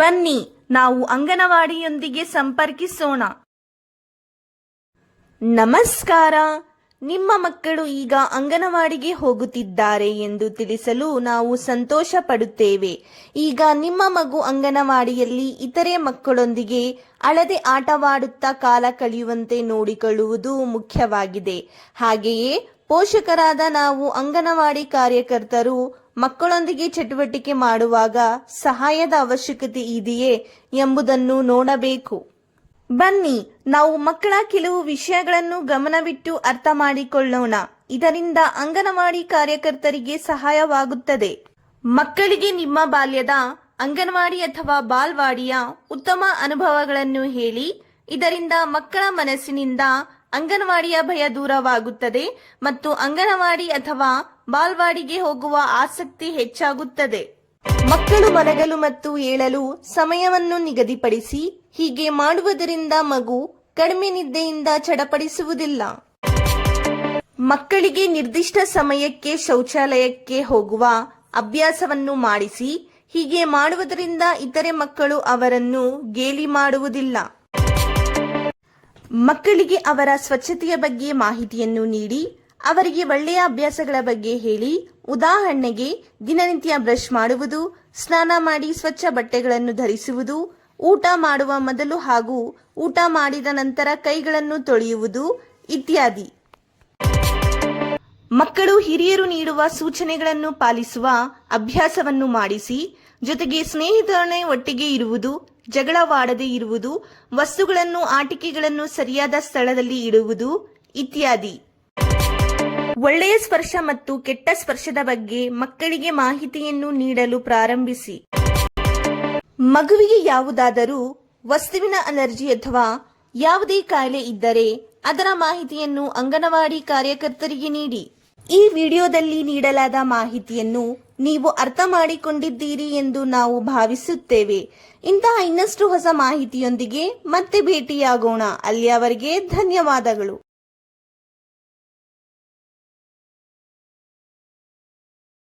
ಬನ್ನಿ, ನಾವು ಅಂಗನವಾಡಿಯೊಂದಿಗೆ ಸಂಪರ್ಕಿಸೋಣ. ನಮಸ್ಕಾರ, ನಿಮ್ಮ ಮಕ್ಕಳು ಈಗ ಅಂಗನವಾಡಿಗೆ ಹೋಗುತ್ತಿದ್ದಾರೆ ಎಂದು ತಿಳಿಸಲು ನಾವು ಸಂತೋಷ ಪಡುತ್ತೇವೆ ಈಗ ನಿಮ್ಮ ಮಗು ಅಂಗನವಾಡಿಯಲ್ಲಿ ಇತರೆ ಮಕ್ಕಳೊಂದಿಗೆ ಅಳದೆ ಆಟವಾಡುತ್ತಾ ಕಾಲ ಕಳೆಯುವಂತೆ ನೋಡಿಕೊಳ್ಳುವುದು ಮುಖ್ಯವಾಗಿದೆ. ಹಾಗೆಯೇ ಪೋಷಕರಾದ ನಾವು ಅಂಗನವಾಡಿ ಕಾರ್ಯಕರ್ತರು ಮಕ್ಕಳೊಂದಿಗೆ ಚಟುವಟಿಕೆ ಮಾಡುವಾಗ ಸಹಾಯದ ಅವಶ್ಯಕತೆ ಇದೆಯೇ ಎಂಬುದನ್ನು ನೋಡಬೇಕು. ಬನ್ನಿ, ನಾವು ಮಕ್ಕಳ ಕೆಲವು ವಿಷಯಗಳನ್ನು ಗಮನವಿಟ್ಟು ಅರ್ಥ ಮಾಡಿಕೊಳ್ಳೋಣ. ಇದರಿಂದ ಅಂಗನವಾಡಿ ಕಾರ್ಯಕರ್ತರಿಗೆ ಸಹಾಯವಾಗುತ್ತದೆ. ಮಕ್ಕಳಿಗೆ ನಿಮ್ಮ ಬಾಲ್ಯದ ಅಂಗನವಾಡಿ ಅಥವಾ ಬಾಲ್ವಾಡಿಯ ಉತ್ತಮ ಅನುಭವಗಳನ್ನು ಹೇಳಿ, ಇದರಿಂದ ಮಕ್ಕಳ ಮನಸ್ಸಿನಿಂದ ಅಂಗನವಾಡಿಯ ಭಯ ದೂರವಾಗುತ್ತದೆ ಮತ್ತು ಅಂಗನವಾಡಿ ಅಥವಾ ಬಾಲ್ವಾಡಿಗೆ ಹೋಗುವ ಆಸಕ್ತಿ ಹೆಚ್ಚಾಗುತ್ತದೆ. ಮಕ್ಕಳು ಮಲಗಲು ಮತ್ತು ಏಳಲು ಸಮಯವನ್ನು ನಿಗದಿಪಡಿಸಿ ಹೀಗೆ ಮಾಡುವುದರಿಂದ ಮಗು ಕಡಿಮೆ ನಿದ್ದೆಯಿಂದ ಚಡಪಡಿಸುವುದಿಲ್ಲ. ಮಕ್ಕಳಿಗೆ ನಿರ್ದಿಷ್ಟ ಸಮಯಕ್ಕೆ ಶೌಚಾಲಯಕ್ಕೆ ಹೋಗುವ ಅಭ್ಯಾಸವನ್ನು ಮಾಡಿಸಿ ಹೀಗೆ ಮಾಡುವುದರಿಂದ ಇತರೆ ಮಕ್ಕಳು ಅವರನ್ನು ಗೇಲಿ ಮಾಡುವುದಿಲ್ಲ. ಮಕ್ಕಳಿಗೆ ಅವರ ಸ್ವಚ್ಛತೆಯ ಬಗ್ಗೆ ಮಾಹಿತಿಯನ್ನು ನೀಡಿ, ಅವರಿಗೆ ಒಳ್ಳೆಯ ಅಭ್ಯಾಸಗಳ ಬಗ್ಗೆ ಹೇಳಿ, ಉದಾಹರಣೆಗೆ ದಿನನಿತ್ಯ ಬ್ರಷ್ ಮಾಡುವುದು, ಸ್ನಾನ ಮಾಡಿ ಸ್ವಚ್ಛ ಬಟ್ಟೆಗಳನ್ನು ಧರಿಸುವುದು, ಊಟ ಮಾಡುವ ಮೊದಲು ಹಾಗೂ ಊಟ ಮಾಡಿದ ನಂತರ ಕೈಗಳನ್ನು ತೊಳೆಯುವುದು ಇತ್ಯಾದಿ. ಮಕ್ಕಳು ಹಿರಿಯರು ನೀಡುವ ಸೂಚನೆಗಳನ್ನು ಪಾಲಿಸುವ ಅಭ್ಯಾಸವನ್ನು ಮಾಡಿಸಿ, ಜೊತೆಗೆ ಸ್ನೇಹಿತರೊಡನೆ ಒಟ್ಟಿಗೆ ಇರುವುದು ಜಗಳವಾಡದೆ ಇರುವುದು, ವಸ್ತುಗಳನ್ನು, ಆಟಿಕೆಗಳನ್ನು ಸರಿಯಾದ ಸ್ಥಳದಲ್ಲಿ ಇಡುವುದು ಇತ್ಯಾದಿ. ಒಳ್ಳೆಯ ಸ್ಪರ್ಶ ಮತ್ತು ಕೆಟ್ಟ ಸ್ಪರ್ಶದ ಬಗ್ಗೆ ಮಕ್ಕಳಿಗೆ ಮಾಹಿತಿಯನ್ನು ನೀಡಲು ಪ್ರಾರಂಭಿಸಿ. ಮಗುವಿಗೆ ಯಾವುದಾದರೂ ವಸ್ತುವಿನ ಅಲರ್ಜಿ ಅಥವಾ ಯಾವುದೇ ಕಾಯಿಲೆ ಇದ್ದರೆ ಅದರ ಮಾಹಿತಿಯನ್ನು ಅಂಗನವಾಡಿ ಕಾರ್ಯಕರ್ತರಿಗೆ ನೀಡಿ. ಈ ವಿಡಿಯೋದಲ್ಲಿ ನೀಡಲಾದ ಮಾಹಿತಿಯನ್ನು ನೀವು ಅರ್ಥ ಮಾಡಿಕೊಂಡಿದ್ದೀರಿ ಎಂದು ನಾವು ಭಾವಿಸುತ್ತೇವೆ. ಇಂತಹ ಇನ್ನಷ್ಟು ಹೊಸ ಮಾಹಿತಿಯೊಂದಿಗೆ ಮತ್ತೆ ಭೇಟಿಯಾಗೋಣ. ಅಲ್ಲಿಯವರೆಗೆ ಧನ್ಯವಾದಗಳು.